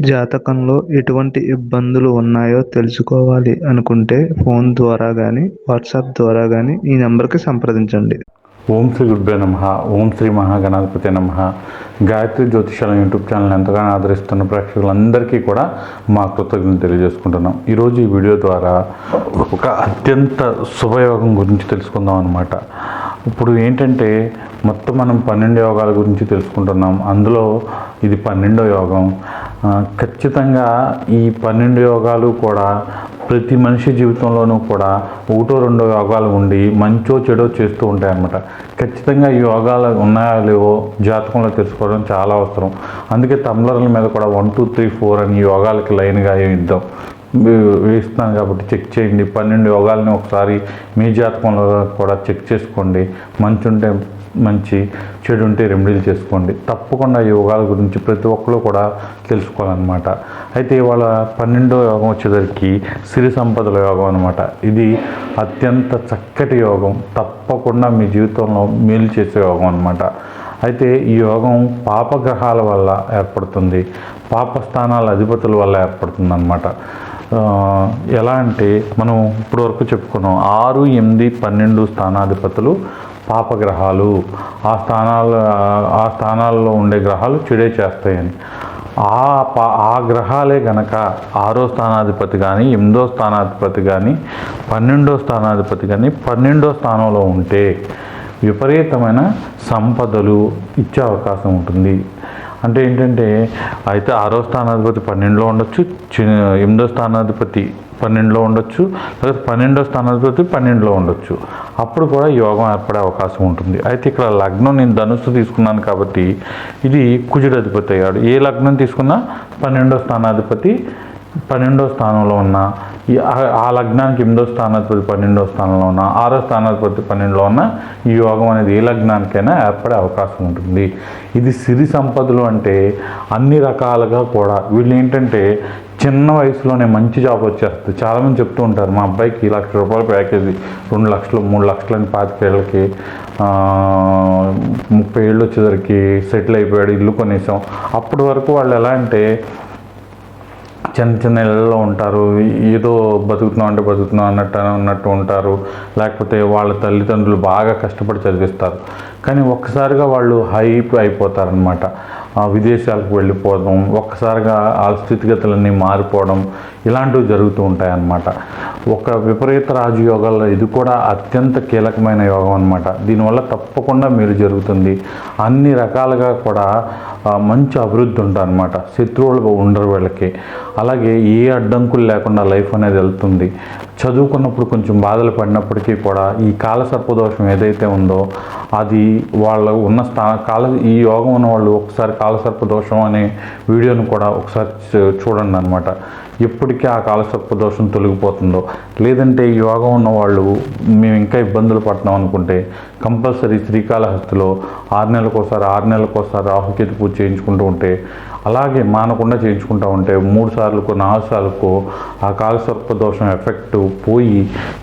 జాతకంలో ఎటువంటి ఇబ్బందులు ఉన్నాయో తెలుసుకోవాలి అనుకుంటే ఫోన్ ద్వారా కానీ వాట్సాప్ ద్వారా కానీ ఈ నెంబర్కి సంప్రదించండి. ఓం శ్రీ గురుభ్యో నమ. ఓం శ్రీ మహాగణాధిపతి నమ. గాయత్రి జ్యోతిషాల యూట్యూబ్ ఛానల్ ఎంతగానో ఆదరిస్తున్న ప్రేక్షకులందరికీ కూడా మా కృతజ్ఞతలు తెలియజేసుకుంటున్నాం. ఈరోజు ఈ వీడియో ద్వారా ఒక అత్యంత శుభయోగం గురించి తెలుసుకుందాం అనమాట ఇప్పుడు ఏంటంటే మొత్తం మనం పన్నెండు యోగాల గురించి తెలుసుకుంటున్నాం. అందులో ఇది పన్నెండో యోగం. ఖచ్చితంగా ఈ పన్నెండు యోగాలు కూడా ప్రతి మనిషి జీవితంలోనూ కూడా ఒకటో రెండో యోగాలు ఉండి మంచో చెడో చేస్తూ ఉంటాయి అన్నమాట ఖచ్చితంగా ఈ యోగాలు ఉన్నాయా లేవో జాతకంలో తెలుసుకోవడం చాలా అవసరం. అందుకే తమ్లర్ల మీద కూడా వన్ టూ త్రీ ఫోర్ అని యోగాలకి లైన్గా ఇద్దాం. వే- వేస్తున్నాను కాబట్టి చెక్ చేయండి. పన్నెండు యోగాలని ఒకసారి మీ జాతకంలో కూడా చెక్ చేసుకోండి. మంచి ఉంటే మంచి చెడు ఉంటే రెమెడీలు చేసుకోండి. తప్పకుండా యోగాల గురించి ప్రతి ఒక్కరు కూడా తెలుసుకోవాలన్నమాట. అయితే ఇవాళ పన్నెండో యోగం వచ్చేసరికి సిరి సంపదల యోగం అనమాట ఇది అత్యంత చక్కటి యోగం. తప్పకుండా మీ జీవితంలో మేలు చేసే యోగం అనమాట అయితే ఈ యోగం పాపగ్రహాల వల్ల ఏర్పడుతుంది. పాపస్థానాల అధిపతుల వల్ల ఏర్పడుతుంది అనమాట ఎలా అంటే మనం ఇప్పటివరకు చెప్పుకున్నాం ఆరు ఎనిమిది పన్నెండు స్థానాధిపతులు పాపగ్రహాలు ఆ స్థానాలు ఆ స్థానాల్లో ఉండే గ్రహాలు చెడే చేస్తాయని. ఆ పా ఆ గ్రహాలే గనక ఆరో స్థానాధిపతి కానీ ఎనిమిదో స్థానాధిపతి కానీ పన్నెండో స్థానాధిపతి కానీ పన్నెండో స్థానంలో ఉంటే విపరీతమైన సంపదలు ఇచ్చే అవకాశం ఉంటుంది. అంటే ఏంటంటే అయితే ఆరో స్థానాధిపతి పన్నెండులో ఉండొచ్చు ఎనిమిదో స్థానాధిపతి పన్నెండులో ఉండొచ్చు లేదా పన్నెండో స్థానాధిపతి పన్నెండులో ఉండొచ్చు. అప్పుడు కూడా యోగం ఏర్పడే అవకాశం ఉంటుంది. అయితే ఇక్కడ లగ్నం నేను ధనుస్సు తీసుకున్నాను కాబట్టి ఇది కుజుడు అధిపతి అయ్యాడు. ఏ లగ్నం తీసుకున్నా పన్నెండో స్థానాధిపతి పన్నెండో స్థానంలో ఉన్న ఈ ఆ- లగ్నానికి ఎనిమిదో స్థానాధిపతి పన్నెండో స్థానంలో ఉన్న ఆరో స్థానాధిపతి పన్నెండులో ఉన్న ఈ యోగం అనేది ఏ లగ్నానికైనా ఏర్పడే అవకాశం ఉంటుంది. ఇది సిరి సంపదలు అంటే అన్ని రకాలుగా కూడా వీళ్ళు ఏంటంటే చిన్న వయసులోనే మంచి జాబ్ వచ్చేస్తుంది. చాలామంది చెప్తూ ఉంటారు మా అబ్బాయికి లక్ష రూపాయల ప్యాకేజీ రెండు లక్షలు మూడు లక్షలని పాతికేళ్ళకి ముప్పై ఏళ్ళు వచ్చేసరికి సెటిల్ అయిపోయాడు ఇల్లు కొనేసాం. అప్పటి వరకు వాళ్ళు ఎలా అంటే చిన్న చిన్న ఇళ్ళలో ఉంటారు. ఏదో బతుకుతున్నాం అంటే బతుకుతున్నాం అన్నట్టు అన్నట్టు ఉంటారు. లేకపోతే వాళ్ళ తల్లిదండ్రులు బాగా కష్టపడి చదివిస్తారు. కానీ ఒక్కసారిగా వాళ్ళు హైప్ అయిపోతారనమాట విదేశాలకు వెళ్ళిపోవడం ఒక్కసారిగా ఆ స్థితిగతులన్నీ మారిపోవడం ఇలాంటివి జరుగుతూ ఉంటాయి అన్నమాట ఒక విపరీత రాజయోగాల్లో ఇది కూడా అత్యంత కీలకమైన యోగం అనమాట దీనివల్ల తప్పకుండా మీరు జరుగుతుంది. అన్ని రకాలుగా కూడా మంచి అభివృద్ధి ఉంటుంది అనమాట శత్రువులు ఉండరు వీళ్ళకి. అలాగే ఏ అడ్డంకులు లేకుండా లైఫ్ అనేది వెళ్తుంది. చదువుకున్నప్పుడు కొంచెం బాధలు పడినప్పటికీ కూడా ఈ కాల సర్పదోషం ఏదైతే ఉందో అది వాళ్ళ ఉన్న స్థా కాల ఈ యోగం ఉన్న వాళ్ళు ఒకసారి కాల సర్పదోషం అనే వీడియోను కూడా ఒకసారి చూ- చూడండి అనమాట ఎప్పటికీ ఆ కాలసర్ప దోషం తొలగిపోతుందో. లేదంటే ఈ యోగం ఉన్న వాళ్ళు మేము ఇంకా ఇబ్బందులు పడుతున్నాం అనుకుంటే కంపల్సరీ శ్రీకాళహస్తిలో ఆరు నెలలకు ఒకసారి ఆరు నెలలకు ఒకసారి రాహుకేతు పూజ చేయించుకుంటూ ఉంటే అలాగే మానకుండా చేయించుకుంటూ ఉంటే మూడు సార్లకు నాలుగు సార్లకు ఆ కాలసర్ప దోషం ఎఫెక్ట్ పోయి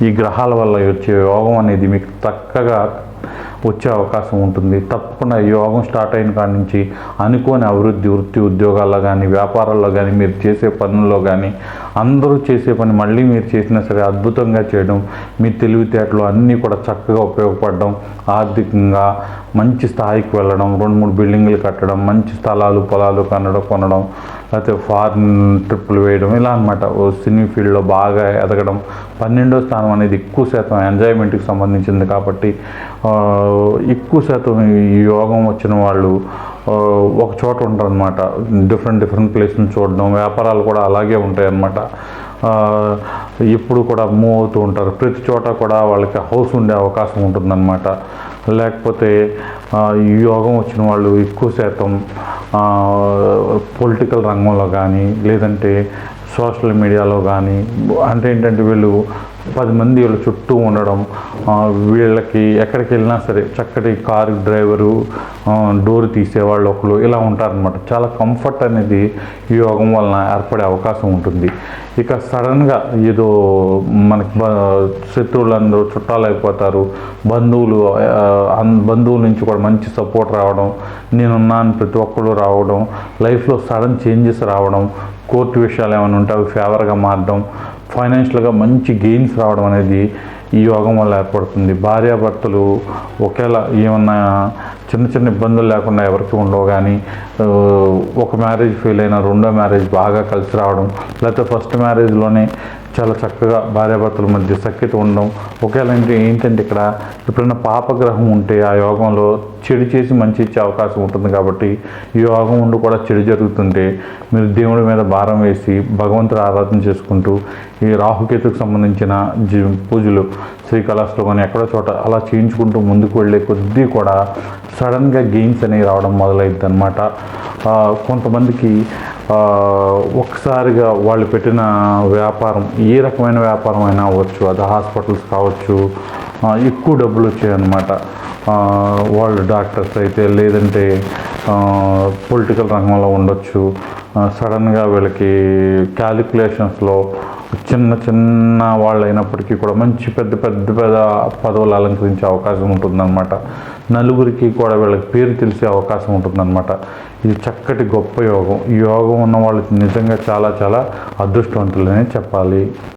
ఈ గ్రహాల వల్ల వచ్చే యోగం అనేది మీకు చక్కగా వచ్చే అవకాశం ఉంటుంది. తప్పకుండా ఈ యోగం స్టార్ట్ అయిన కాడి నుంచి అనుకోని అభివృద్ధి వృత్తి ఉద్యోగాల్లో కానీ వ్యాపారాల్లో కానీ మీరు చేసే పనుల్లో కానీ అందరూ చేసే పని మళ్ళీ మీరు చేసినా సరే అద్భుతంగా చేయడం మీ తెలివితేటలు అన్నీ కూడా చక్కగా ఉపయోగపడడం ఆర్థికంగా మంచి స్థాయికి వెళ్ళడం రెండు మూడు బిల్డింగ్లు కట్టడం మంచి స్థలాలు పొలాలు కనడం కొనడం లేకపోతే ఫారిన్ ట్రిప్పులు వేయడం ఇలా అనమాట సినీ ఫీల్డ్లో బాగా ఎదగడం. పన్నెండో స్థానం అనేది ఎక్కువ శాతం ఎంజాయ్మెంట్కి సంబంధించింది కాబట్టి ఎక్కువ శాతం ఈ యోగం వచ్చిన వాళ్ళు ఒక చోట ఉండరనమాట డిఫరెంట్ డిఫరెంట్ ప్లేస్ని చూడడం వ్యాపారాలు కూడా అలాగే ఉంటాయి అన్నమాట ఎప్పుడు కూడా మూవ్ అవుతూ ఉంటారు. ప్రతి చోట కూడా వాళ్ళకి హౌస్ ఉండే అవకాశం ఉంటుందన్నమాట. లేకపోతే ఈ యోగం వచ్చిన వాళ్ళు ఎక్కువ శాతం పొలిటికల్ రంగంలో కానీ లేదంటే సోషల్ మీడియాలో కానీ అంటే ఏంటంటే వీళ్ళు పది మంది వీళ్ళ చుట్టూ ఉండడం వీళ్ళకి ఎక్కడికి వెళ్ళినా సరే చక్కటి కారు డ్రైవరు డోర్ తీసేవాళ్ళు ఒకరు ఇలా ఉంటారనమాట చాలా కంఫర్ట్ అనేది ఈ యోగం వలన ఏర్పడే అవకాశం ఉంటుంది. ఇక సడన్గా ఏదో మనకి శత్రువులందరూ చుట్టాలైపోతారు బంధువులు అన్- బంధువుల నుంచి కూడా మంచి సపోర్ట్ రావడం నేనున్నాను ప్రతి ఒక్కరు రావడం లైఫ్లో సడన్ చేంజెస్ రావడం కోర్టు విషయాలు ఏమైనా ఉంటే అవి ఫేవర్గా మారడం ఫైనాన్షియల్గా మంచి గెయిన్స్ రావడం అనేది ఈ యోగం వల్ల ఏర్పడుతుంది. భార్యాభర్తలు ఒకేలా ఏమన్నా చిన్న చిన్న ఇబ్బందులు లేకుండా ఎవరికి ఉండవు కానీ ఒక మ్యారేజ్ ఫెయిల్ అయినా రెండో మ్యారేజ్ బాగా కలిసి రావడం లేకపోతే ఫస్ట్ మ్యారేజ్లోనే చాలా చక్కగా భార్యాభర్తల మధ్య సఖ్యత ఉండడం. ఒకేలాంటివి ఏంటంటే ఇక్కడ ఎప్పుడైనా పాపగ్రహం ఉంటే ఆ యోగంలో చెడు చేసి మంచి ఇచ్చే అవకాశం ఉంటుంది కాబట్టి ఈ యోగం ఉండి కూడా చెడు జరుగుతుంటే మీరు దేవుడి మీద భారం వేసి భగవంతుడు ఆరాధన చేసుకుంటూ ఈ రాహుకేతుకు సంబంధించిన జీ పూజలు శ్రీకాళహస్తిలో కానీ ఎక్కడో చోట అలా చేయించుకుంటూ ముందుకు వెళ్ళే కొద్దీ కూడా సడన్గా గెయిన్స్ అనేవి రావడం మొదలైద్ది అనమాట కొంతమందికి ఒకసారిగా వాళ్ళు పెట్టిన వ్యాపారం ఏ రకమైన వ్యాపారం అయినా అవ్వచ్చు అది హాస్పిటల్స్ కావచ్చు ఎక్కువ డబ్బులు వచ్చాయన్నమాట. వాళ్ళు డాక్టర్స్ అయితే లేదంటే పొలిటికల్ రంగంలో ఉండొచ్చు. సడన్గా వీళ్ళకి క్యాలిక్యులేషన్స్లో చిన్న చిన్న వాళ్ళు అయినప్పటికీ కూడా మంచి పెద్ద పెద్ద పెద్ద పదవులు అలంకరించే అవకాశం ఉంటుందన్నమాట. నలుగురికి కూడా వీళ్ళకి పేరు తెలిసే అవకాశం ఉంటుందన్నమాట. ఇది చక్కటి గొప్ప యోగం. ఈ యోగం ఉన్న వాళ్ళు నిజంగా చాలా చాలా అదృష్టవంతులనే చెప్పాలి.